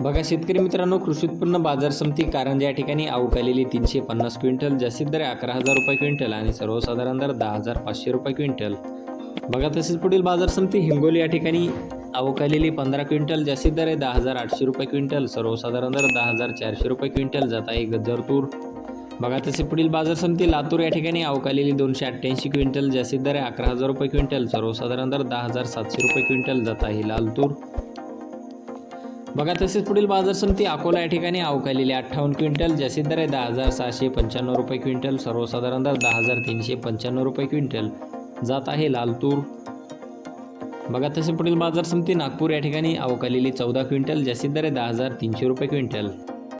बघा शेतकरी मित्रांनो कृषी उत्पन्न बाजार समिती कारंजा या ठिकाणी अवकालेली तीनशे पन्नास क्विंटल जास्तीत दर अकरा हजार रुपये क्विंटल आणि सर्वसाधारण दर दहा हजार पाचशे रुपये क्विंटल. बघा तसेच पुढील बाजार समिती हिंगोली या ठिकाणी अवकालेली पंधरा क्विंटल जास्तीत दर आहे दहा हजार आठशे रुपये क्विंटल सर्वसाधारण दर दहा हजार चारशे रुपये क्विंटल जात आहे गजर तूर. बघा तसे पुढील बाजार समिती लातूर या ठिकाणी अवकालेली दोनशे अठ्ठ्याऐंशी क्विंटल जास्तीत दर आहे अकरा हजार रुपये क्विंटल सर्वसाधारण दर दहा हजार सातशे रुपये क्विंटल जात आहे लाल तूर. बघा तसेच पुढील बाजार समिती अकोला या ठिकाणी अवकालेली अठ्ठावन्न क्विंटल जास्तीत दर आहे दहा हजार सहाशे पंच्याण्णव रुपये क्विंटल सर्वसाधारण दर दहा हजार तीनशे पंच्याण्णव रुपये क्विंटल. जात आहे लालतूर. बघा तसे पुढील बाजार समिती नागपूर या ठिकाणी अवकालेली चौदा क्विंटल जास्तीत दर आहे दहा हजार तीनशे रुपये क्विंटल.